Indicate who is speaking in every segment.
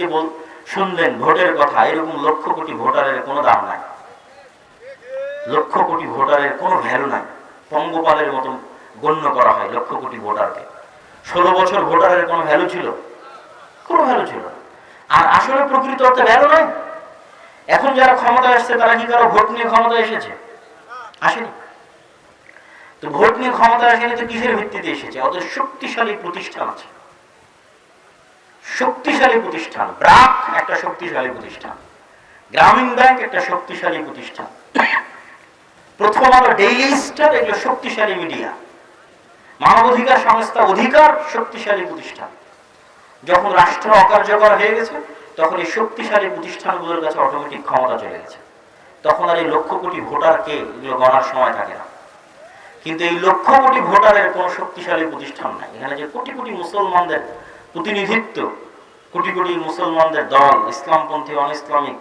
Speaker 1: যে বল শুনলেন ভোটের কথা, এরকম লক্ষ কোটি ভোটারের কোনো দাম নাই। লক্ষ কোটি ভোটারের কোনো ভ্যালু নাই। পঙ্গপালের মতো গণ্য করা হয় লক্ষ কোটি ভোটারকে। ষোলো বছর ভোটারের কোনো ভ্যালু ছিল? কোনো ভ্যালু ছিল আর আসলে প্রকৃত অর্থে ভ্যালু নাই? এখন যারা ক্ষমতায় আসছে, তারা কি কারও ভোট নিয়ে ক্ষমতায় এসেছে? আসেনি। তো ভোট নিয়ে ক্ষমতায় আসেনি তো কিসের ভিত্তিতে এসেছে? ওদের শক্তিশালী প্রতিষ্ঠান আছে। শক্তিশালী প্রতিষ্ঠান। ব্রাক একটা শক্তিশালী প্রতিষ্ঠান। গ্রামীণ ব্যাংক একটা শক্তিশালী প্রতিষ্ঠান। প্রথম আলো ডেইলি স্টার এগুলো শক্তিশালী মিডিয়া। মানবাধিকার সংস্থা অধিকার শক্তিশালী প্রতিষ্ঠান। যখন রাষ্ট্র অকার্যকর হয়ে গেছে, তখন এই শক্তিশালী প্রতিষ্ঠানগুলোর কাছে অটোমেটিক ক্ষমতা চলে গেছে। তখন আর এই লক্ষ কোটি ভোটারকে এগুলো গণার সময় থাকে না। কিন্তু এই লক্ষ কোটি ভোটারের কোনো শক্তিশালী প্রতিষ্ঠান নাই। এখানে যে কোটি কোটি মুসলমানদের প্রতিনিধিত্ব কোটি কোটি মুসলমানদের দল, ইসলামপন্থী অন ইসলামিক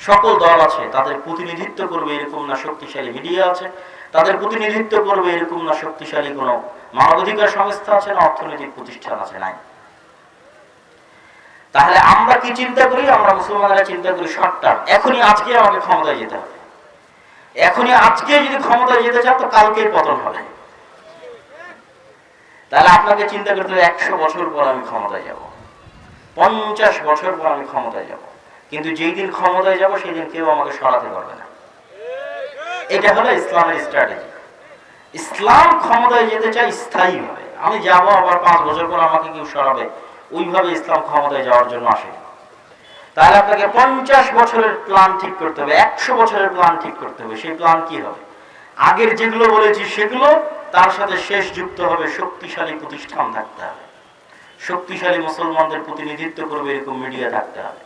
Speaker 1: সকল দল আছে, তাদের প্রতিনিধিত্ব করবে এরকম না শক্তিশালী মিডিয়া আছে, তাদের প্রতিনিধিত্ব করবে এরকম না শক্তিশালী কোনো মানবাধিকার সংস্থা আছে, না অর্থনৈতিক প্রতিষ্ঠান আছে, নাই। তাহলে আমরা কি চিন্তা করি? আমরা মুসলমানরা চিন্তা করি শর্ট টার্ম এখনই আজকে আমাকে ক্ষমতায় যেতে হবে। এখনই আজকে যদি ক্ষমতায় যেতে চান তো কালকেই পতন হবে। তাহলে আপনাকে চিন্তা করতে হবে, একশো বছর পর আমি ক্ষমতায় যাব। পঞ্চাশ বছর পর আমি ক্ষমতায় যাব। কিন্তু যেই দিন ক্ষমতায় যাব, সেই দিন কেউ আমাকে সরাতে পারবে না। এটা হলো ইসলামের স্ট্র্যাটেজি ইসলাম ক্ষমতায় যেতে চাই স্থায়ী ভাবে আমি যাব, আবার পাঁচ বছর পর আমাকে কেউ সরাবে। ওইভাবে ইসলাম ক্ষমতায় যাওয়ার জন্য আসে। তাহলে আপনাকে পঞ্চাশ বছরের প্ল্যান ঠিক করতে হবে, একশো বছরের প্ল্যান ঠিক করতে হবে। সেই প্ল্যান কি হবে? আগের যেগুলো বলেছি সেগুলো, তার সাথে শেষ যুক্ত হবে, শক্তিশালী প্রতিষ্ঠান থাকতে হবে। শক্তিশালী মুসলমানদের প্রতিনিধিত্ব করবে এরকম মিডিয়া থাকতে হবে।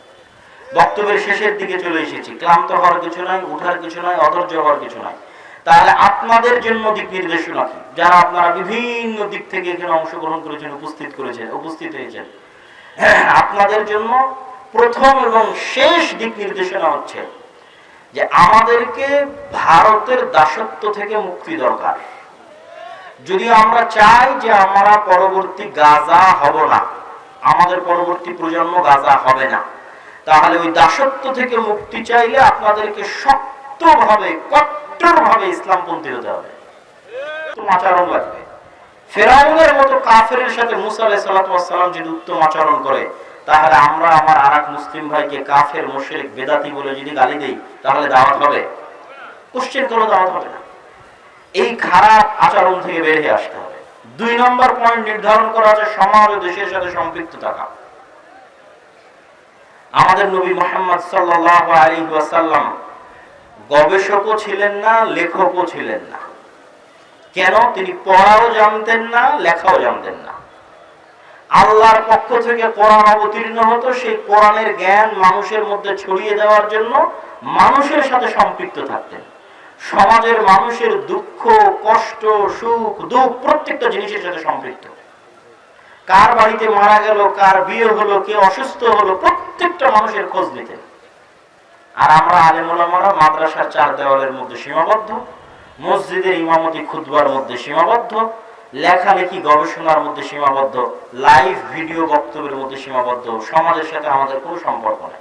Speaker 1: বক্তব্যের শেষের দিকে চলে এসেছি। ক্লান্ত হওয়ার কিছু নাই, উঠার কিছু নাই, অধৈর্য হওয়ার কিছু নাই। তাহলে আপনাদের জন্য দিক নির্দেশনা কি? যারা আপনারা বিভিন্ন দিক থেকে এখানে অংশগ্রহণ করেছেন, উপস্থিত করেছেন, উপস্থিত হয়েছেন। আপনাদের জন্য প্রথম এবং শেষ দিক নির্দেশনা হচ্ছে যে আমাদেরকে ভারতের দাসত্ব থেকে মুক্তি দরকার। যদি আমরা চাই যে আমরা পরবর্তী গাজা হব না, আমাদের পরবর্তী প্রজন্ম গাজা হবে না, তাহলে ওই দাসত্ব থেকে মুক্তি চাইলে আপনাদেরকে শক্তভাবে, কট্টরভাবে ইসলামপন্থী হতে হবে। আচরণ লাগবে। ফেরাউনের মতো কাফেরের সাথে মুসা যদি উত্তম আচরণ করে, তাহলে আমরা আমার আর মুসলিম ভাইকে কাফের, মুশরিক, বেদাতি বলে যদি গালি দেই, তাহলে দাওয়াত হবে? কোশ্চেন কোনো দাওয়াত হবে না। এই খারাপ আচরণ থেকে বের হয়ে আসতে হবে। দুই নম্বর পয়েন্ট নির্ধারণ করা আছে সমাজ ও দেশের সাথে সম্পৃক্ত থাকা। আমাদের নবী মোহাম্মদ ওয়াসাল্লাম গবেষকও ছিলেন না, লেখকও ছিলেন না। কেন? তিনি পড়াও জানতেন না, লেখাও জানতেন না। আল্লাহর পক্ষ থেকে কোরআন অবতীর্ণ হতো, সেই কোরআনের জ্ঞান মানুষের মধ্যে ছড়িয়ে দেওয়ার জন্য মানুষের সাথে সম্পৃক্ত থাকতেন। সমাজের মানুষের দুঃখ, কষ্ট, সুখ, দুঃখ প্রত্যেকটা জিনিসের সাথে সম্পৃক্ত। কার বাড়িতে মারা গেল, কার বিয়ে হলো, কে অসুস্থ হলো, প্রত্যেকটা মানুষের খোঁজ নিতেন আর আমরা আলেমুলামারা মাদ্রাসার চার দেওয়ালের মধ্যে সীমাবদ্ধ, মসজিদের ইমামতি খুদবার মধ্যে সীমাবদ্ধ, লেখালেখি গবেষণার মধ্যে সীমাবদ্ধ লাইভ ভিডিও বক্তব্যের মধ্যে সীমাবদ্ধ, সমাজের সাথে আমাদের কোনো সম্পর্ক নেই।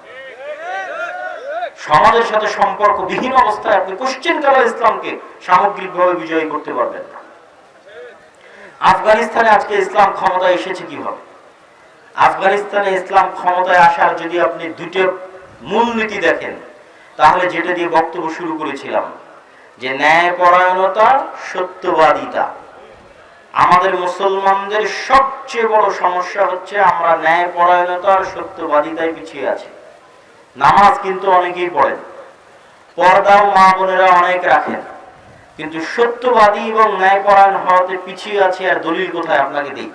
Speaker 1: সমাজের সাথে সম্পর্ক বিহীন অবস্থায় আপনি কোশ্চেন কালা ইসলামকে সামগ্রিকভাবে বিজয়ী করতে পারবেন না। আফগানিস্তানে আজকে ইসলাম ক্ষমতায় এসেছে কীভাবে? আফগানিস্তানে ইসলাম ক্ষমতায় আসার যদি আপনি দুটো মূলনীতি দেখেন, তাহলে যেটা দিয়ে বক্তব্য শুরু করেছিলাম, যে ন্যায়পরায়ণতা, সত্যবাদিতা। আমাদের মুসলমানদের সবচেয়ে বড় সমস্যা হচ্ছে আমরা ন্যায়পরায়ণতা আর সত্যবাদিতায় পিছিয়ে আছি। নামাজ কিন্তু অনেকেই পড়েন। পর্দাও মা বোনেরা অনেক রাখেন। কিন্তু সত্যবাদী এবং ন্যায়পরায়ণ হওয়াতে পিছিয়ে আছে আর দলিল কোথায় আপনাকে দিই?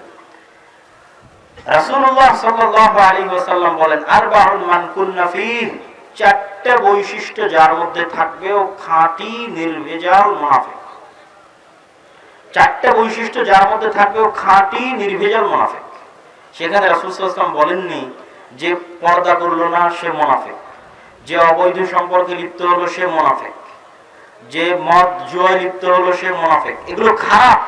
Speaker 1: চারটা বৈশিষ্ট্য যার মধ্যে থাকবে খাঁটি, নির্ভেজাল চারটা বৈশিষ্ট্য যার মধ্যে থাকবে ও খাঁটি, নির্ভেজাল সেখানে রাসূল বলেননি যে পর্দা করল না, সে মোনাফেক। যে অবৈধ সম্পর্কে লিপ্ত হলো, সে মোনাফেক। যে মদ জুয়ায় লিপ্ত হলো, সে মোনাফেক। এগুলো খারাপ।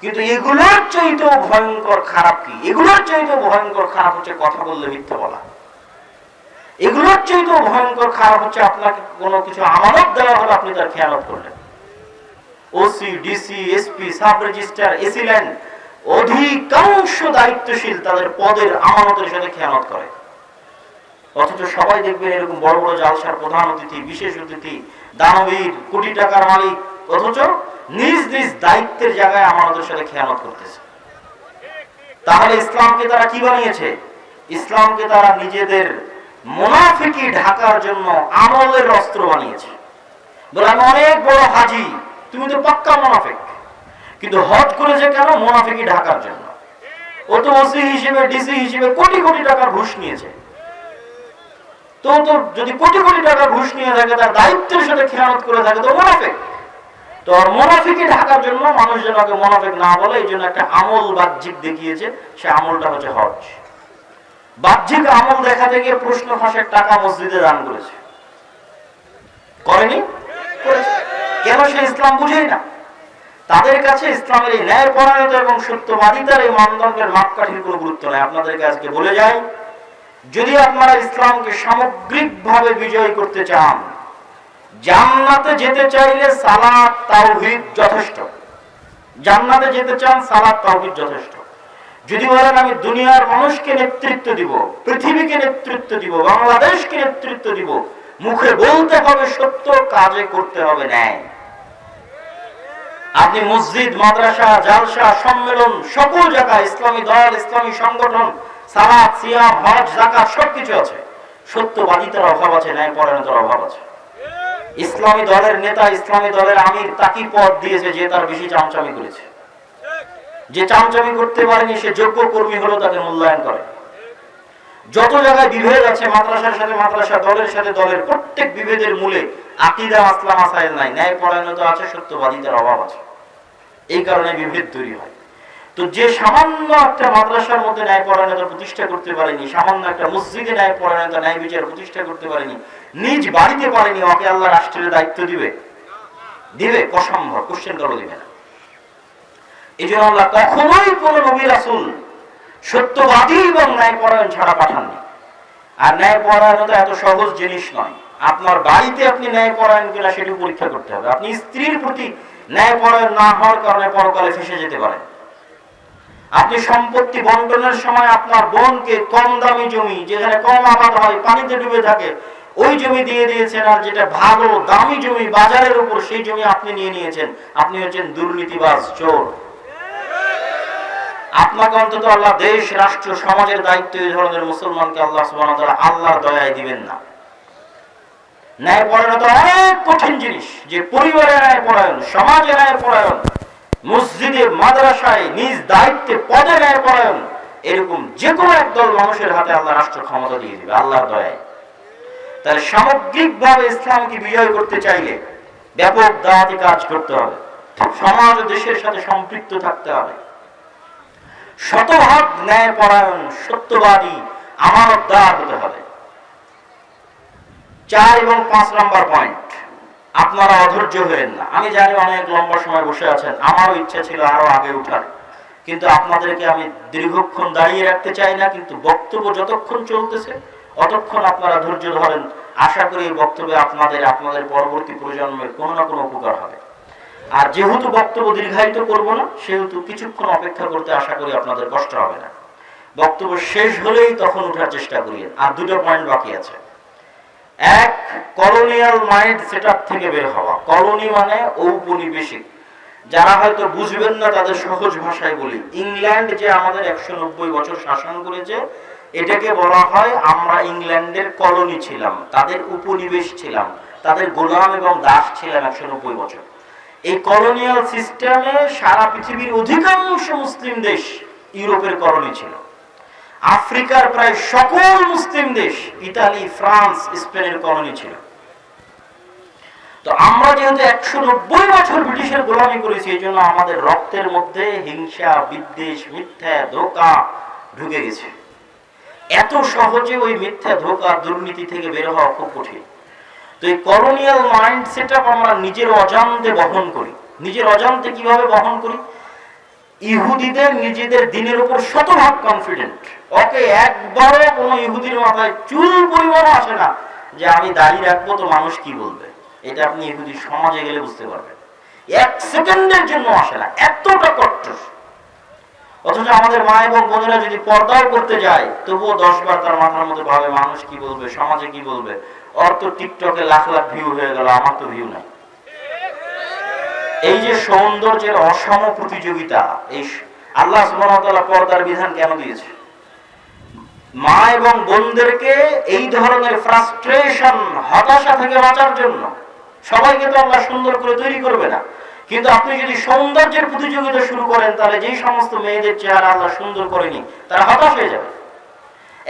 Speaker 1: কিন্তু এগুলোর চাইতেও ভয়ঙ্কর খারাপ কি? এগুলোর চাইতেও ভয়ঙ্কর খারাপ হচ্ছে কথা বললে মিথ্যা বলা। এগুলোর চেয়ে ভয়ঙ্কর খারাপ হচ্ছে আপনাকে কোনো কিছু আমানত দেওয়া হলে আপনি তার খেয়ালত করলেন। OC, DC, SP, sub registrar AC land অধিকাংশ দায়িত্বশীল তাদের পদের আমানতের সাথে খেয়ানত করে। অথচ সবাই দেখবেন এরকম বড় বড় জালসার প্রধান অতিথি, বিশেষ অতিথি, দানবীর, কোটি টাকার মালিক, অথচ নিজ নিজ দায়িত্বের জায়গায় আমানতের সাথে খেয়ানত করতেছে। তাহলে ইসলামকে তারা কি বানিয়েছে? ইসলামকে তারা নিজেদের মুনাফিকি ঢাকার জন্য আমলের অস্ত্র বানিয়েছে। বলে, আমি অনেক বড় হাজি, তুমি তো পাক্কা মুনাফিক। কিন্তু হজ করেছে কেন মুনাফিকি ঢাকার জন্য? ও তো ওসি হিসেবে, ডিসি হিসেবে কোটি কোটি টাকার ঘুষ নিয়েছে। তো তো যদি কোটি কোটি টাকা ঘুষ নিয়ে থাকে, তার দায়িত্বের সাথে খেয়ানত করে থাকে, তো মুনাফিক। তো মুনাফিকে ঢাকার জন্য, মানুষ যেন মুনাফিক না বলে, এই জন্য একটা আমল বাহ্যিক দেখিয়েছে, সে আমলটা হচ্ছে হজ। বাহ্যিক আমল দেখাতে গিয়ে প্রশ্ন ফাঁসের টাকা মসজিদে দান করেছে। করেনি। কেন সে ইসলাম বুঝেই না? তাদের কাছে ইসলামের এই ন্যায় পরায়ণতা এবং সত্যবাদিতার এই মানদণ্ডের মাপকাঠির কোনো গুরুত্ব নেই। আপনাদেরকে আজকে বলে যাই, যদি আপনারা ইসলামকে সামগ্রিকভাবে বিজয় করতে চান, জান্নাতে যেতে চাইলে সালাত, তাওহীদ যথেষ্ট। জান্নাতে যেতে চান, সালাত, তাওহীদ যথেষ্ট। যদি বলেন, আমি দুনিয়ার মানুষকে নেতৃত্ব দিব, পৃথিবীকে নেতৃত্ব দিব, বাংলাদেশকে নেতৃত্ব দিব, মুখে বলতে হবে সত্য, কাজে করতে হবে ন্যায়। আপনি মসজিদ, মাদ্রাসা, জালসা, সম্মেলন, সকল জায়গায় ইসলামী দল, ইসলামী সংগঠন, সালাত, সিয়াম, হজ জাকাত সবকিছু আছে। সত্যবাদিতার অভাব আছে, ন্যায় পরায়ণতার অভাব আছে। ইসলামী দলের নেতা, ইসলামী দলের আমির তাকি পদ দিয়েছে যে তার বেশি চামচামি করেছে। যে চামচামি করতে পারেনি, সে যোগ্য কর্মী হলো তাকে মূল্যায়ন করে। যত জায়গায় বিভেদ আছে মাদ্রাসার সাথে মাদ্রাসা, দলের সাথে দলের প্রত্যেক বিভেদের মূলে আকিদা, মাসলা মাসাইল নাই। ন্যায় পরায়ণতা আছে, সত্যবাদিতার অভাব আছে। এই কারণে বিভেদ তৈরি হয়। তো যে সামান্য একটা মাদ্রাসার মধ্যে ন্যায় পরায়ণতা প্রতিষ্ঠা করতে পারেনি, সামান্য একটা মসজিদে ন্যায় পরায়ণতা, ন্যায় বিচার প্রতিষ্ঠা করতে পারেনি, নিজ বাড়িতে পারেনি, ওকে আল্লাহ রাষ্ট্রের দায়িত্ব দিবে। দিবে, অসম্ভব কোশ্চেন করো দিবে না। এই জন্য আল্লাহ কখনোই কোন নবী রাসুল সত্যবাদী এবং ন্যায় পরায়ণ ছাড়া পাঠাননি আর ন্যায় পরায়ণতা এত সহজ জিনিস নয়। আপনার বাড়িতে আপনি ন্যায় পরায়ণ কিনা সেটি পরীক্ষা করতে হবে। আপনি স্ত্রীর প্রতি ন্যায় পরায়ণ না হওয়ার কারণে পরকালে ফেসে যেতে পারেন। আপনি সম্পত্তি বন্টনের সময় আপনার বোনকে কম দামি জমি, যেখানে কম আবাদ হয়, পানিতে ডুবে থাকে, ওই জমি দিয়ে দিয়েছেন আর যেটা ভালো দামি জমি বাজারের উপর সেই জমি আপনি নিয়ে নিয়েছেন। আপনি হচ্ছেন দুর্নীতিবাজ চোর। আপনাকে অন্তত আল্লাহ দেশ, রাষ্ট্র, সমাজের দায়িত্ব এই ধরনের মুসলমানকে আল্লাহ আল্লাহর দয়ায় দিবেন না। ন্যায় পরায়ণতা অনেক কঠিন জিনিস। যে পরিবারে ন্যায় পরায়ণ সমাজে ন্যায় পরায়ণ, মসজিদে, মাদ্রাসায় নিজ দায়িত্বে পদে ন্যায় পরায়ণ, এরকম যে কোনো একদল মানুষের হাতে আল্লাহ রাষ্ট্র ক্ষমতা দিয়ে দিবে, আল্লাহর দয়ায়। তাহলে সামগ্রিকভাবে ইসলামকে বিজয় করতে চাইলে ব্যাপক দাওয়াতি কাজ করতে হবে। সমাজ দেশের সাথে সম্পৃক্ত থাকতে হবে। শতভাগ ন্যায় পরায়ণ সত্যবাদী আমানতদার হতে হবে। চার এবং পাঁচ নম্বর পয়েন্ট আপনারা অধৈর্য হলেন না। আমি জানি অনেক লম্বা সময় বসে আছেন, আমারও ইচ্ছা ছিল আরও আগে উঠার। কিন্তু আপনাদেরকে আমি দীর্ঘক্ষণ দাঁড়িয়ে রাখতে চাই না, কিন্তু বক্তব্য যতক্ষণ চলতেছে, অতক্ষণ আপনারা ধৈর্য ধরেন। আশা করি এই বক্তব্যে আপনাদের আপনাদের পরবর্তী প্রজন্মের কোনো না কোনো উপকার হবে। আর যেহেতু বক্তব্য দীর্ঘায়িত করব না, সেহেতু কিছুক্ষণ অপেক্ষা করতে আশা করি আপনাদের কষ্ট হবে না। বক্তব্য শেষ হলেই তখন উঠার চেষ্টা করি। আর দুটো পয়েন্ট বাকি আছে। এক কলোনিয়াল মাইন্ড সেটআপ থেকে বের হওয়া। কলোনি মানে ঔপনিবেশিক। যারা হয়তো বুঝবেন না, তাদের সহজ ভাষায় বলি। ইংল্যান্ড যে আমাদের একশো নব্বই বছর শাসন করেছে, এটাকে বলা হয় আমরা ইংল্যান্ডের কলোনি ছিলাম। তাদের উপনিবেশ ছিলাম। তাদের গোলাম এবং দাস ছিলাম একশো নব্বই বছর। এই কলোনিয়াল সিস্টেমে সারা পৃথিবীর অধিকাংশ মুসলিম দেশ ইউরোপের কলোনি ছিল। আফ্রিকার প্রায় সকল মুসলিম দেশ ইতালি, ফ্রান্স, স্পেনের কলোনি ছিল। তো আমরা যেহেতু একশো নব্বই বছর ব্রিটিশের গোলামি করেছি, এই জন্য আমাদের রক্তের মধ্যে হিংসা, বিদ্বেষ, মিথ্যা, ধোকা ঢুকে গেছে। এত সহজে ওই মিথ্যা, ধোকা, দুর্নীতি থেকে বের হওয়া খুব কঠিন। তো এই কলোনিয়াল মাইন্ড সেট আমরা নিজের অজান্তে বহন করি। নিজের অজান্তে কীভাবে বহন করি? ইহুদিদের নিজেদের দিনের উপর শতভাগ কনফিডেন্ট ওকে একবারও কোনো ইহুদির মাথায় চুল পরিমাণ আসে না যে আমি দাঁড়িয়ে রাখব তো মানুষ কি বলবে? এটা আপনি ইহুদি সমাজে গেলে বুঝতে পারবেন। এক সেকেন্ডের জন্য আসে না, এতটা কট্টর। অথচ আমাদের মা এবং বোনেরা যদি পর্দাও করতে যায়, তবুও দশ বার তার মাথার মধ্যে ভাবে, মানুষ কি বলবে? সমাজে কি বলবে? ওর তো টিকটকে লাখ লাখ ভিউ হয়ে গেল, আমার তো ভিউ নাই। এই যে সৌন্দর্যের অসম প্রতিযোগিতা, এই আল্লাহ সুবহানাহু পর্দার বিধান কেন দিয়েছে? মা এবং বোনদেরকে এই ধরনের ফ্রাস্ট্রেশন হতাশা থেকে বাঁচার জন্য। সবাইকে তো আল্লাহ সুন্দর করে তৈরি করবে না। কিন্তু আপনি যদি সৌন্দর্যের প্রতিযোগিতা শুরু করেন, তাহলে যেই সমস্ত মেয়েদের চেহারা আল্লাহ সুন্দর করেনি তারা হতাশ হয়ে যাবে।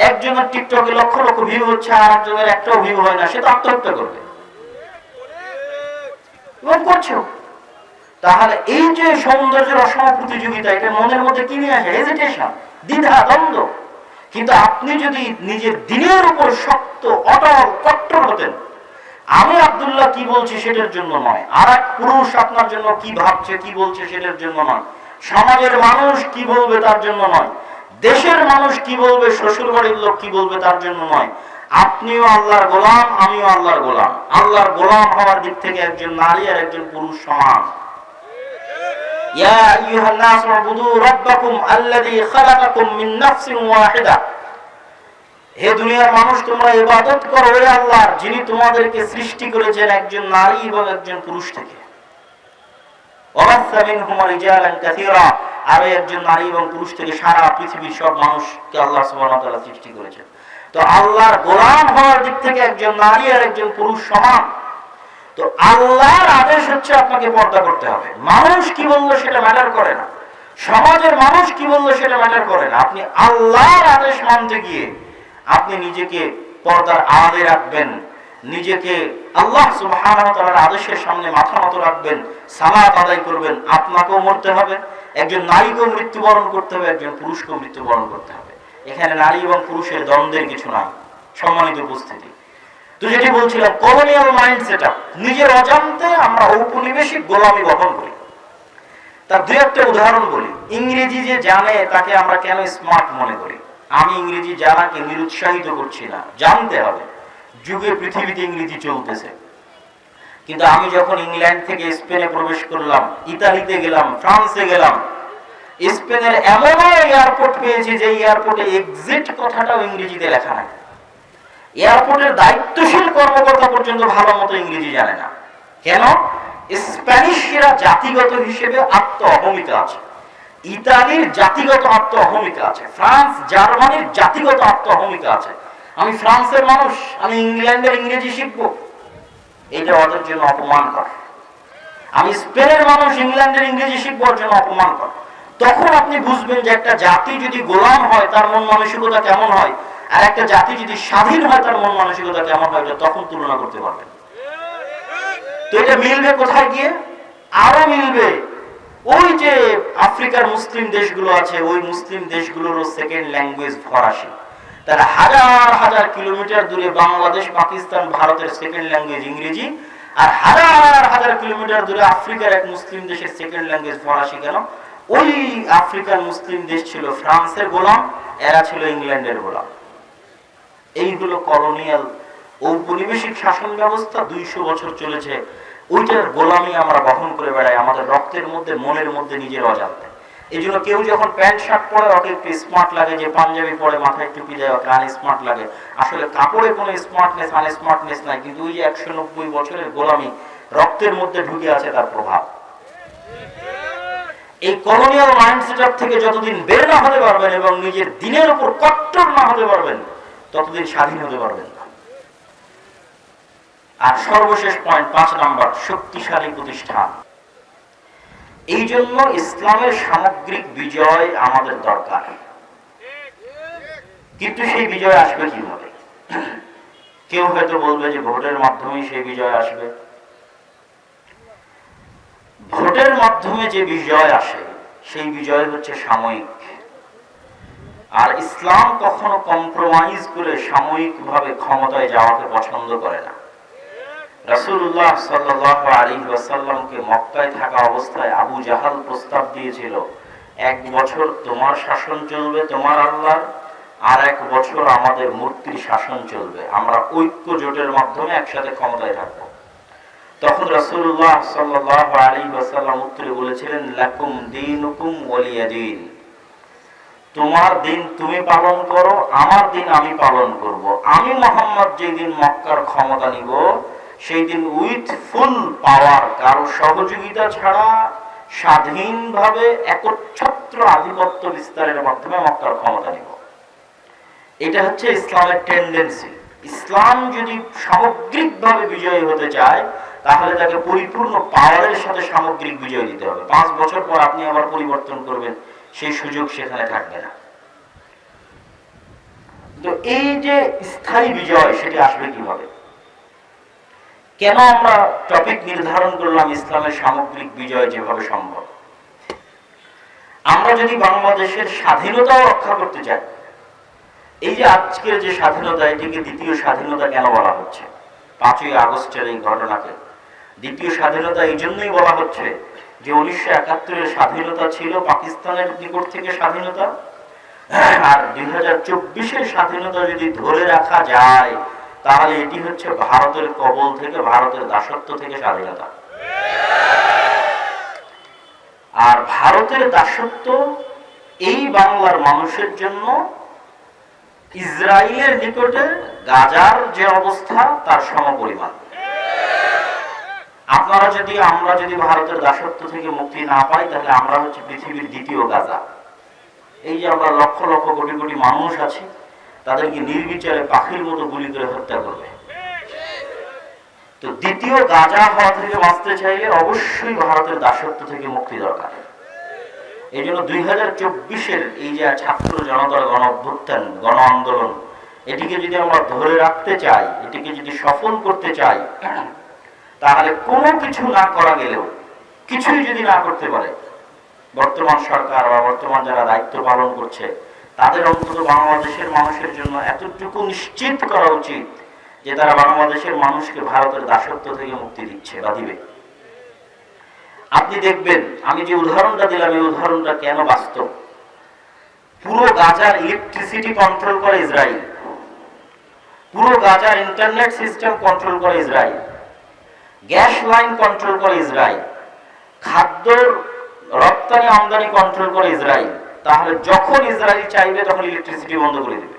Speaker 1: একজনের টিকটকে লক্ষ লক্ষ ভিউ হচ্ছে, আর একজনের একটাও ভিউ হয় না, সে তো আত্মহত্যা করবে। এবং তাহলে এই যে সৌন্দর্যের অসম প্রতিযোগিতা, এটা মনের মধ্যে কি নিয়ে আসে? হেজিটেশন দ্বিধা, দ্বন্দ্ব। কিন্তু আপনি যদি নিজের দিনের উপর শক্ত, অটল, কট্টর হতেন আমি আবদুল্লাহ কি বলছি সেটার জন্য নয়। আর এক পুরুষ আপনার জন্য কি ভাবছে, কি বলছে সেটার জন্য নয়। সমাজের মানুষ কি বলবে তার জন্য নয়। দেশের মানুষ কি বলবে শ্বশুর বাড়ির লোক কি বলবে তার জন্য নয়। আপনিও আল্লাহর গোলাম, আমিও আল্লাহর গোলাম। আল্লাহর গোলাম হওয়ার দিক থেকে একজন নারী আর একজন পুরুষ সমান। ইয়া আইয়ুহান নাস রাব্বাকুম আল্লাযী খালাকাকুম মিন নাফসিন ওয়াহিদা। হে দুনিয়ার মানুষ, তোমরা ইবাদত করো ওরে আল্লাহ, যিনি তোমাদেরকে সৃষ্টি করেছেন একজন নারী এবং একজন পুরুষ থেকে। আরও একজন নারী এবং পুরুষ থেকে সারা পৃথিবীর সব মানুষকে আল্লাহ সৃষ্টি তো আল্লাহর গোলাম হওয়ার দিক থেকে একজন নারী আর একজন পুরুষ সমান। তো আল্লাহর আদেশ হচ্ছে আপনাকে পর্দা করতে হবে। মানুষ কি বলল সেটা ম্যাটার করে না। সমাজের মানুষ কি বলল সেটা ম্যাটার করে না। আপনি আল্লাহর আদেশ মানতে গিয়ে আপনি নিজেকে পর্দার আড়ালে রাখবেন। নিজেকে আল্লাহ আদেশের সামনে মাথা নত রাখবেন, সালাত আদায় করবেন, আপনাকেও মরতে হবে, একজন নারীকেও মৃত্যুবরণ করতে হবে, একজন পুরুষকেও মৃত্যুবরণ করতে হবে। এখানে নারী এবং পুরুষের দ্বন্দ্বের কিছু নাই, সম্মানিত উপস্থিতি। তো যেটি বলছিলাম কলোনিয়াল মাইন্ড সেট নিজের অজান্তে আমরা ঔপনিবেশিক গোলামি গঠন করি। তার দু একটা উদাহরণ বলি। ইংরেজি যে জানে, তাকে আমরা কেন স্মার্ট মনে করি? আমি ইংরেজি জানাকে নিরুৎসাহিত করছি না, জানতে হবে। যুগে পৃথিবীতে ইংরেজি চলতেছে। কিন্তু আমি যখন ইংল্যান্ড থেকে স্পেনে প্রবেশ করলাম, ইতালিতে গেলাম, ফ্রান্সে গেলাম, স্পেনের এমন এয়ারপোর্ট পেয়েছি যে এয়ারপোর্টে এক্সিট কথাটাও ইংরেজিতে লেখা নাই। এয়ারপোর্টের দায়িত্বশীল কর্মকর্তা পর্যন্ত ভালো মতো ইংরেজি জানে না। কেন? স্প্যানিশরা জাতিগত হিসেবে আত্ম অহমিকা আছে। ইতালির জাতিগত আত্ম অহমিকা আছে, ফ্রান্স, জার্মানির জাতিগত আত্ম অহমিকা আছে। আমি ফ্রান্সের মানুষ, আমি ইংল্যান্ডের ইংরেজি শিখব। এটা ওদের জন্য অপমান কর। আমি স্পেনের মানুষ, ইংল্যান্ডের ইংরেজি শিখবার জন্য অপমান কর। তখন আপনি বুঝবেন যে একটা জাতি যদি গোলাম হয়, তার মন মানসিকতা কেমন হয়? আর একটা জাতি যদি স্বাধীন হয়, তার মন মানসিকতা কেমন হয় তখন তুলনা করতে পারবেন। তো এটা মিলবে কোথায় গিয়ে? আরও মিলবে। ওই যে আফ্রিকার মুসলিম দেশগুলো আছে, ওই মুসলিম দেশগুলোরও সেকেন্ড ল্যাঙ্গুয়েজ ফরাসি। তারা হাজার হাজার কিলোমিটার দূরে বাংলাদেশ, পাকিস্তান, ভারতের সেকেন্ড ল্যাঙ্গুয়েজ ইংরেজি, আর হাজার হাজার কিলোমিটার দূরে আফ্রিকার এক মুসলিম দেশের সেকেন্ড ল্যাঙ্গুয়েজ ফরাসি কেন? ওই আফ্রিকার মুসলিম দেশ ছিল ফ্রান্সের গোলাম, এরা ছিল ইংল্যান্ডের গোলাম। এইগুলো কলোনিয়াল ঔপনিবেশিক শাসন ব্যবস্থা, দুইশো বছর চলেছে ওইটার গোলামি আমরা বহন করে বেড়াই, আমাদের রক্তের মধ্যে, মনের মধ্যে নিজের অজান্তে। এই জন্য কেউ যখন প্যান্ট, শার্ট পরে ওকে একটু স্মার্ট লাগে, যে পাঞ্জাবি পরে মাথায় টুপি দেয় ওকে আনস্মার্ট লাগে, আসলে কাপড়ে কোনো স্মার্টনেস আনস্মার্টনেস নাই, কিন্তু ওই যে একশো নব্বই বছরের গোলামি, রক্তের মধ্যে ঢুকে আছে তার প্রভাব। এই কলোনিয়াল মাইন্ডসেট থেকে যতদিন বের না হতে পারবেন এবং নিজের দিনের উপর কট্টর না হতে পারবেন, ততদিন স্বাধীন হতে পারবেন। আর সর্বশেষ পয়েন্ট পাঁচ নম্বর, শক্তিশালী প্রতিষ্ঠান। এই জন্য ইসলামের সামগ্রিক বিজয় আমাদের দরকার। কিন্তু সেই বিজয় আসবে কীভাবে? কেউ হয়তো বলবে যে ভোটের মাধ্যমেই সেই বিজয় আসবে। ভোটের মাধ্যমে যে বিজয় আসে, সেই বিজয় হচ্ছে সাময়িক। আর ইসলাম কখনো কম্প্রোমাইজ করে সাময়িকভাবে ক্ষমতায় যাওয়াকে পছন্দ করে না। রাসূলুল্লাহ সাল্লাল্লাহু আলাইহি ওয়াসাল্লামকে মক্কায় থাকা অবস্থায় আবু জাহাল প্রস্তাব দিয়েছিল, এক বছর তোমার শাসন চলবে, তোমার আল্লাহর, আর এক বছর আমাদের মূর্তির শাসন চলবে। আমরা ঐক্য জোটের মাধ্যমে একসাথে ক্ষমতায় তখন রাসূলুল্লাহ সাল্লাল্লাহু আলাইহি ওয়াসাল্লাম উত্তরে বলেছিলেন, লাকুম দীনুকুম ওয়ালিয়া দিন তোমার দিন তুমি পালন করো, আমার দিন আমি পালন করব। আমি মোহাম্মদ যেদিন মক্কার ক্ষমতা নিব সেই দিন উইথ ফুল পাওয়ার কারও সহযোগিতা ছাড়া স্বাধীনভাবে একচ্ছত্র আধিপত্য বিস্তারের মাধ্যমে মক্কার ক্ষমতা নিব এটা হচ্ছে ইসলামের টেন্ডেন্সি ইসলাম যদি সামগ্রিকভাবে বিজয়ী হতে চায়, তাহলে তাকে পরিপূর্ণ পাওয়ারের সাথে সামগ্রিক বিজয় দিতে হবে। পাঁচ বছর পর আপনি আবার পরিবর্তন করবেন, সেই সুযোগ সেখানে থাকবে না। তো এই যে স্থায়ী বিজয়, সেটি আসবে কীভাবে? কেন আমরা টপিক নির্ধারণ করলাম ইসলামের সামগ্রিক বিজয় যেভাবে সম্ভব? আমরা যদি বাংলাদেশের স্বাধীনতাও রক্ষা করতে চাই, এই যে আজকের যে স্বাধীনতা, এটিকে দ্বিতীয় স্বাধীনতা কেন বলা হচ্ছে? পাঁচই আগস্টের এই ঘটনাকে দ্বিতীয় স্বাধীনতা এই জন্যই বলা হচ্ছে যে উনিশশো একাত্তরের স্বাধীনতা ছিল পাকিস্তানের নিকট থেকে স্বাধীনতা। আর দুই হাজার স্বাধীনতা যদি ধরে রাখা যায় তাহলে এটি হচ্ছে ভারতের কবল থেকে, ভারতের দাসত্ব থেকে স্বাধীনতা। আর ভারতের দাসত্ব এই বাংলার মানুষের জন্য ইসরায়েলের নিকটে গাজার যে অবস্থা, তার সমপরিমাণ। আপনারা যদি, আমরা যদি ভারতের দাসত্ব থেকে মুক্তি না পাই, তাহলে আমরা হচ্ছে পৃথিবীর দ্বিতীয় গাজা। এই যে আমরা লক্ষ লক্ষ কোটি কোটি মানুষ আছি তাদেরকে নির্বিচারে পাখির মতো গুলি করে হত্যা করবে। তো দ্বিতীয় গাজা হওয়া থেকে বাঁচতে চাইলে অবশ্যই ভারতের দাসত্ব থেকে মুক্তি দরকার। এই জন্য দুই হাজার চব্বিশের এই যে ছাত্র জনতার গণ অভ্যুত্থান, গণ আন্দোলন, এটিকে যদি আমরা ধরে রাখতে চাই, এটিকে যদি সফল করতে চাই, তাহলে কোনো কিছু না করা গেলেও, কিছুই যদি না করতে পারে, বর্তমান সরকার বা বর্তমান যারা দায়িত্ব পালন করছে তাদের অন্তত বাংলাদেশের মানুষের জন্য এতটুকু নিশ্চিত করা উচিত যে তারা বাংলাদেশের মানুষকে ভারতের দাসত্ব থেকে মুক্তি দিচ্ছে বা দিবে। আপনি দেখবেন, আমি যে উদাহরণটা দিলাম, এই উদাহরণটা কেন বাস্তব? পুরো গাজার ইলেকট্রিসিটি কন্ট্রোল করে ইসরায়েল। পুরো গাজার ইন্টারনেট সিস্টেম কন্ট্রোল করে ইসরায়েল। গ্যাস লাইন কন্ট্রোল করে ইসরায়েল। খাদ্য রপ্তানি আমদানি কন্ট্রোল করে ইসরায়েল। তাহলে যখন ইসরায়েল চাইবে, তখন ইলেকট্রিসিটি বন্ধ করে দিবে।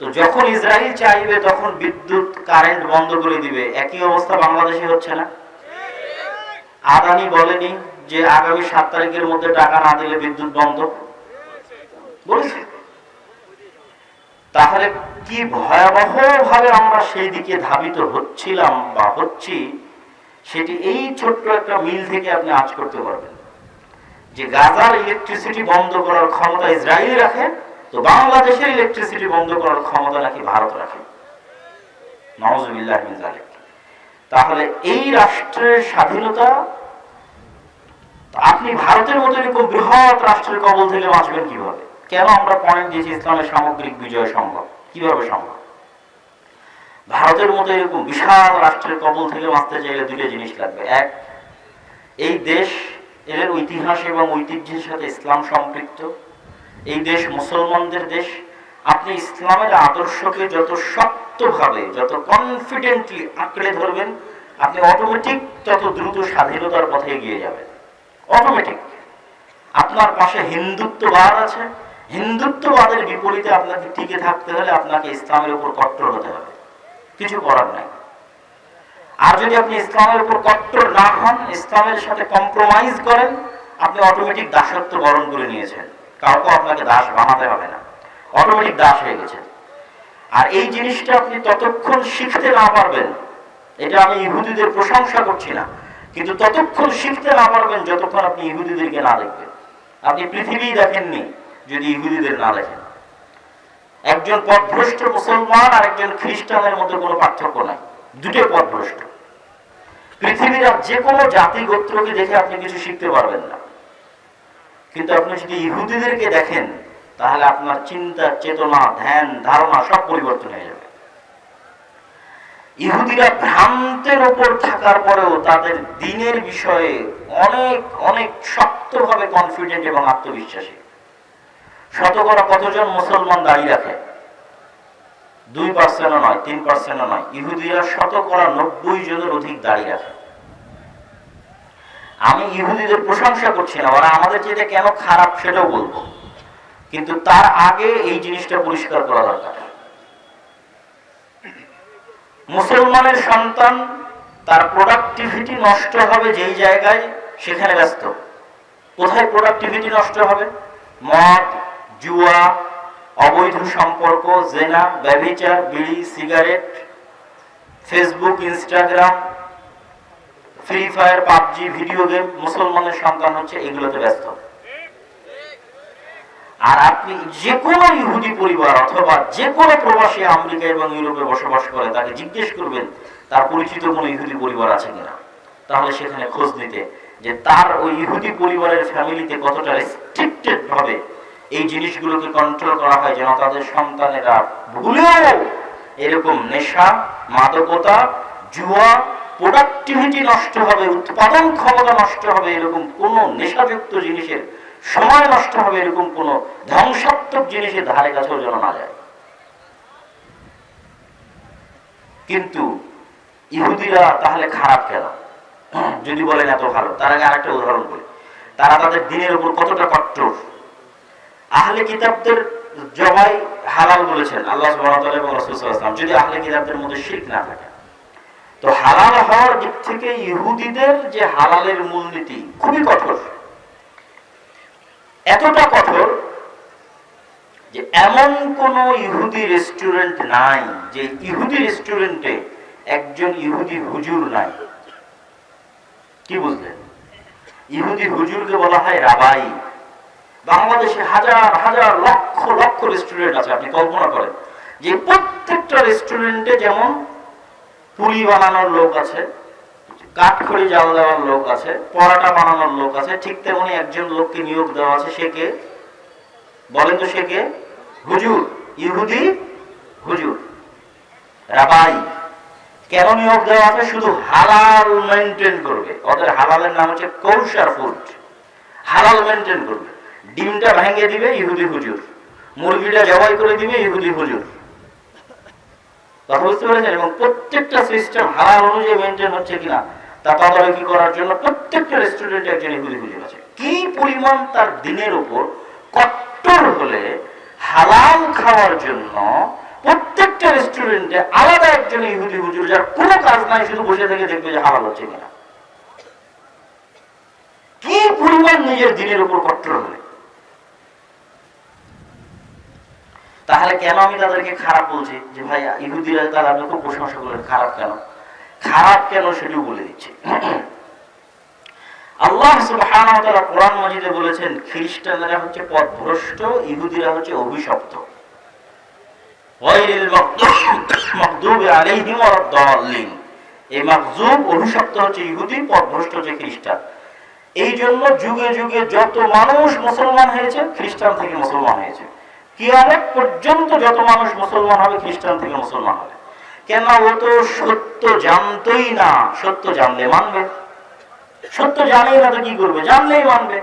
Speaker 1: তো যখন ইসরায়েল চাইবে, তখন বিদ্যুৎ কারেন্ট বন্ধ করে দিবে। একই অবস্থা বাংলাদেশে হচ্ছে না। আদানি বলেনি যে আগামী সাত তারিখের মধ্যে টাকা না দিলে বিদ্যুৎ বন্ধ। বলেছে। তাহলে কি ভয়াবহ ভাবে আমরা সেই দিকে ধাবিত হচ্ছিলাম বা হচ্ছি, সেটি এই ছোট্ট একটা মিল থেকে আপনি আজ করতে পারবেন। যে গাজার ইলেকট্রিসিটি বন্ধ করার ক্ষমতা ইসরায়েল রাখে, তো বাংলাদেশের ইলেকট্রিসিটি বন্ধ করার ক্ষমতা নাকি ভারত রাখে? তাহলে এই রাষ্ট্রের স্বাধীনতা আপনি ভারতের মতো এরকম বৃহৎ রাষ্ট্রের কবল থেকে বাঁচবেন কীভাবে? কেন আমরা পয়েন্ট দিয়েছি ইসলামের সামগ্রিক বিজয় সম্ভব? কীভাবে সম্ভব? ভারতের মতো এরকম বিশাল রাষ্ট্রের কবল থেকে বাঁচতে চাইলে দুটো জিনিস লাগবে। এক, এই দেশ এদের ইতিহাস এবং ঐতিহ্যের সাথে ইসলাম সম্পৃক্ত। এই দেশ মুসলমানদের দেশ। আপনি ইসলামের আদর্শকে যত শক্তভাবে, যত কনফিডেন্টলি আঁকড়ে ধরবেন, আপনি অটোমেটিক তত দ্রুত স্বাধীনতার পথে এগিয়ে যাবেন। অটোমেটিক আপনার পাশে হিন্দুত্ববাদ আছে। হিন্দুত্ববাদের বিপরীতে আপনাকে টিকে থাকতে হলে আপনাকে ইসলামের উপর কট্টর হতে হবে। কিছু করার নাই। আর যদি আপনি ইসলামের উপর কট্টর না হন, ইসলামের সাথে কম্প্রোমাইজ করেন, আপনি অটোমেটিক দাসত্ব বরণ করে নিয়েছেন। কাউকে আপনাকে দাস বানাতে হবে না। অটোমেটিক দাস হয়ে গেছে আর এই জিনিসটা আপনি ততক্ষণ শিখতে না পারবেন, এটা আমি ইহুদিদের প্রশংসা করছি না, কিন্তু ততক্ষণ শিখতে না পারবেন যতক্ষণ আপনি ইহুদিদেরকে না দেখবেন। আপনি পৃথিবী দেখেননি, যদি ইহুদিদের না দেখেন। একজন পথভ্রষ্ট মুসলমান আর একজন খ্রিস্টানের মধ্যে কোনো পার্থক্য নাই। দুটো পথভ্রষ্ট। পৃথিবীর যে কোনো জাতি গোত্রকে দেখে আপনি কিছু শিখতে পারবেন না। কিন্তু আপনি যদি ইহুদিদেরকে দেখেন, তাহলে আপনার চিন্তা, চেতনা, ধ্যান, ধারণা সব পরিবর্তন হয়ে যাবে। ইহুদিরা ভ্রান্তের ওপর থাকার পরেও তাদের দিনের বিষয়ে অনেক অনেক শক্তভাবে কনফিডেন্ট এবং আত্মবিশ্বাসী। শতকরা কতজন মুসলমান দাঁড়িয়ে রাখে? দুই পার্সেন্টও নয়, তিন পার্সেন্টও নয়। ইহুদিরা শতকরা নব্বই জনের অধিক দাঁড়িয়ে রাখে আমি ইহুদিদের প্রশংসা করছি না, ওরা আমাদের চেয়ে কেন খারাপ সেটাও বলব। কিন্তু তার আগে এই জিনিসটা পরিষ্কার করা দরকার। মুসলমানের সন্তান, তার প্রোডাক্টিভিটি নষ্ট হবে যেই জায়গায়, সেখানে ব্যস্ত। কোথায় প্রোডাক্টিভিটি নষ্ট হবে? মদ, জুয়া অবৈধ সম্পর্ক, জেনা, ব্যভিচার, বিড়ি, cigarette, Facebook, Instagram, Free Fire, PUBG, video game মুসলমানের সন্তান হচ্ছে এগুলোতে ব্যস্ত। আর আপনি যে কোনো ইহুদি পরিবার অথবা যে কোনো প্রবাসী আমেরিকা এবং ইউরোপে বসবাস করে, তাকে জিজ্ঞেস করবেন, তার পরিচিত কোনো ইহুদি পরিবার আছে কিনা? তাহলে সেখানে খোঁজ নিতে, যে তার ওই ইহুদি পরিবারের ফ্যামিলিতে কতটা রেস্ট্রিক্টেড ভাবে এই জিনিসগুলোকে কন্ট্রোল করা হয় যেন তাদের সন্তানেরা ভুলেও এরকম নেশা, মাদকতা, জুয়া প্রোডাক্টিভিটি নষ্ট হবে, উৎপাদন ক্ষমতা নষ্ট হবে, এরকম কোনো নেশাযুক্ত জিনিসের সময় নষ্ট হবে, এরকম কোন ধ্বংসাত্মক জিনিসের ধারে কাছেও যেন না যায়। কিন্তু ইহুদিরা তাহলে খারাপ কেন? যদি বলেন এত ভালো, তার আগে আরেকটা উদাহরণ বলি। তারা তাদের দিনের উপর কতটা কট্টর আহলে কিতাবদের জবাই হালাল বলেছেন, আল্লাহ ওয়াসাল্লাম, যদি আহলে কিতাবদের মধ্যে শিরক না থাকে। তো হালাল হওয়ার দিক থেকে ইহুদিদের যে হালালের মূলনীতি খুবই কঠোর। এতটা কঠোর যে এমন কোন ইহুদি রেস্টুরেন্ট নাই যে ইহুদি রেস্টুরেন্টে একজন ইহুদি হুজুর নাই। কি বুঝলেন? ইহুদি হুজুরকে বলা হয় রাবাই। বাংলাদেশে হাজার হাজার লক্ষ লক্ষ রেস্টুরেন্ট আছে, আপনি কল্পনা করেন। যে প্রত্যেকটা রেস্টুরেন্টে যেমন পুরি বানানোর লোক আছে, কাঠখড়ি জাল দেওয়ার লোক আছে, পরাটা বানানোর লোক আছে, ঠিক তেমনি একজন লোককে নিয়োগ দেওয়া আছে, সে কে? বলেন তো সে কে? হুজুর, ইহুদি হুজুর, রাবাই। কেন নিয়োগ দেওয়া আছে? শুধু হালাল মেনটেন করবে। ওদের হালালের নাম হচ্ছে কৌশার ফুড হালাল মেনটেন করবে। ডিমটা ভেঙে দিবে ইহুদি হুজুর। মুরগিটা জবাই করে দিবে ইহুদি হুজুর। কট্টর হলে হালাল খাওয়ার জন্য প্রত্যেকটা রেস্টুরেন্টে আলাদা একজন ইহুদি হুজুর, যার কোনো কাজ নাই, শুধু বসে থেকে দেখবে যে হালাল হচ্ছে কিনা? কি পরিমাণ নিজের দিনের উপর কট্টর হলে? তাহলে কেন আমি তাদেরকে খারাপ বলছি? যে ভাই, ইহুদিরা তারা আমি প্রশংসা করলেন খারাপ কেন? খারাপ কেন সেটিও বলে দিচ্ছি। আল্লাহ কোরআন বলেছেন, খ্রিস্টানরা হচ্ছে ইহুদিরা হচ্ছে অভিশপ্ত। হচ্ছে ইহুদি হচ্ছে খ্রিস্টান। এই জন্য যুগে যুগে যত মানুষ মুসলমান হয়েছে, খ্রিস্টান থেকে মুসলমান হয়েছে। কিয়ামত পর্যন্ত যত মানুষ মুসলমান হবে, খ্রিস্টান থেকে মুসলমান হবে। কেন ও তো সত্য জানতই না? সত্য জানলে মানবে। সত্য জানেই না তো কি করবে? জানলেই মানবে।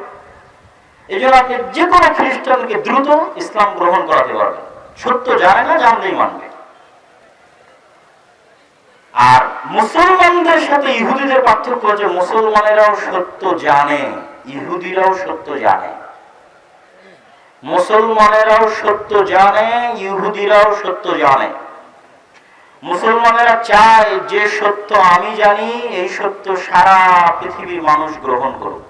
Speaker 1: এই জন্য আপনি যে কোনো খ্রিস্টানকে দ্রুত ইসলাম গ্রহণ করাতে পারবেন। সত্য জানে না, জানলেই মানবে। আর মুসলমানদের সাথে ইহুদিদের পার্থক্য হচ্ছে, মুসলমানেরাও সত্য জানে, ইহুদিরাও সত্য জানে। মুসলমানেরাও সত্য জানে, ইহুদিরাও সত্য জানে। মুসলমানেরা চায়, যে সত্য আমি জানি, এই সত্য সারা পৃথিবীর মানুষ গ্রহণ করুক।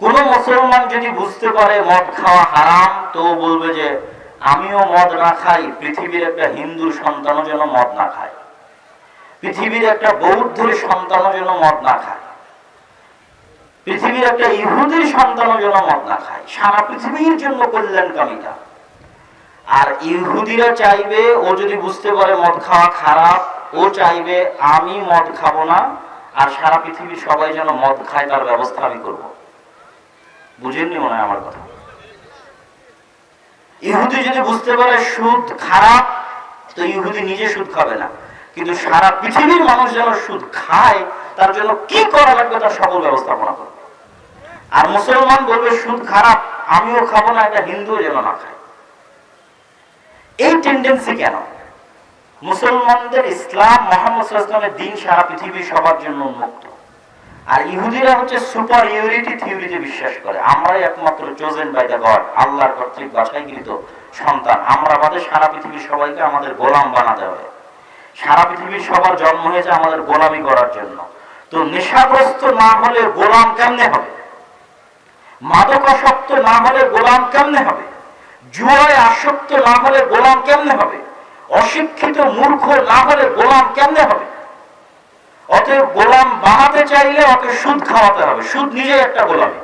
Speaker 1: কোন মুসলমান যদি বুঝতে পারে মদ খাওয়া হারাম তো বলবে যে, আমিও মদ না খাই, পৃথিবীর একটা হিন্দুর সন্তানও যেন মদ না খায়। পৃথিবীর একটা বৌদ্ধের সন্তানও যেন মদ না খায়। পৃথিবীর একটা ইহুদির সন্তানও যেন মদ না খায়। সারা পৃথিবীর জন্য কল্যাণকামিতা। আর ইহুদিরা চাইবে, ও যদি বুঝতে পারে মদ খাওয়া খারাপ, ও চাইবে, আমি মদ খাব না, আর সারা পৃথিবীর সবাই যেন মদ খায়, তার ব্যবস্থা আমি করব। বুঝেননি মনে হয় আমার কথা? ইহুদি যদি বুঝতে পারে সুদ খারাপ, তো ইহুদি নিজে সুদ খাবে না। কিন্তু সারা পৃথিবীর মানুষ যেন সুদ খায়, তার জন্য কি করা লাগবে তার সকল ব্যবস্থাপনা করবে। আর মুসলমান বলবে, সুদ খারাপ, আমিও খাব না একটা হিন্দুও যেন না খায়। এই টেন্ডেন্সি কেন? মুসলমানদের ইসলাম মোহাম্মদ ইসলামের দিন সারা পৃথিবীর সবার জন্য উন্মুক্ত আর ইহুদিরা হচ্ছে সুপার ইউরিটি থিওরিতে বিশ্বাস করে। আমরাই একমাত্র চোজেন বাই দ্য গড আল্লাহর কর্তৃক বাছাইকৃত সন্তান। আমরা বাদে সারা পৃথিবীর সবাইকে আমাদের গোলাম বানাতে হবে। সারা পৃথিবীর সবার জন্ম হয়েছে আমাদের গোলামি করার জন্য। তো নেশাগ্রস্ত না হলে গোলাম কেমনে হবে? মাদকাসক্ত না হলে গোলাম কেমনে হবে? জুয়ায় আসক্ত না হলে গোলাম কেমনে হবে? অশিক্ষিত মূর্খ না হলে গোলাম কেমনে হবে? অতএব গোলাম বানাতে চাইলে ওকে সুদ খাওয়াতে হবে। সুদ নিজে একটা গোলামি।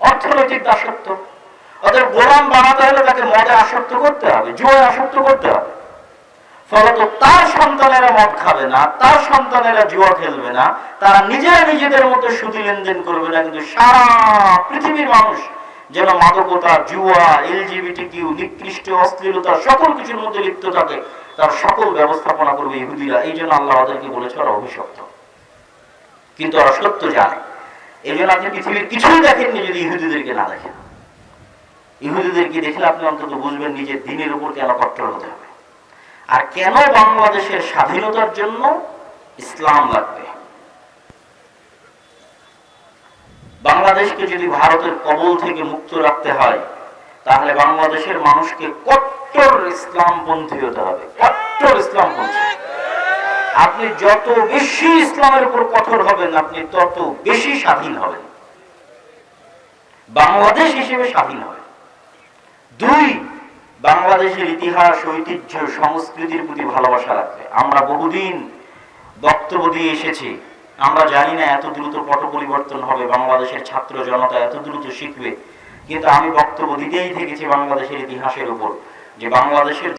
Speaker 1: অর্থনৈতিক দাসত্ব। অতএব গোলাম বানাতে হলে তাকে মদে আসক্ত করতে হবে, জুয়ায় আসক্ত করতে হবে। ফলত তার সন্তানেরা মদ খাবে না, তার সন্তানেরা জুয়া খেলবে না, তারা নিজেরা নিজেদের মধ্যে সুদি লেনদেন করবে না, কিন্তু সারা পৃথিবীর মানুষ যেন মাদকতা, জুয়া এলজিবিটি কিউ নিকৃষ্ট, অশ্লীলতা, সকল কিছুর মধ্যে লিপ্ত থাকে, তার সকল ব্যবস্থাপনা করবে ইহুদিরা। এই জন্য আল্লাহ ওদেরকে বলেছে, ওরা অভিশপ্ত। কিন্তু ওরা সত্য জানে। এই জন্য আপনি পৃথিবীর কিছুই দেখেননি যদি ইহুদিদেরকে না দেখেন। ইহুদিদেরকে দেখলে আপনি অন্তত বুঝবেন নিজের দিনের উপর কেন কট্টর হতে হবে। আর কেন বাংলাদেশের স্বাধীনতার জন্য ইসলাম লাগবে? বাংলাদেশকে যদি ভারতের কবল থেকে মুক্ত রাখতে হয়, তাহলে বাংলাদেশের মানুষকে কট্টর ইসলামপন্থী হতে হবে। কট্টর ইসলামপন্থী। আপনি যত বেশি ইসলামের উপর কঠোর হবেন, আপনি তত বেশি স্বাধীন হবেন। বাংলাদেশ হিসেবে স্বাধীন হবে দুই বাংলাদেশের ইতিহাস, ঐতিহ্য, সংস্কৃতির প্রতি ভালোবাসা রাখবে আমরা বহুদিন বক্তব্য দিয়ে এসেছি। আমরা জানি না এত দ্রুত পট পরিবর্তন হবে, বাংলাদেশের ছাত্র জনতা এত দ্রুত শিখবে। কিন্তু আমি বক্তব্য দিতেই থেকেছি বাংলাদেশের ইতিহাসের উপর, যে বাংলাদেশের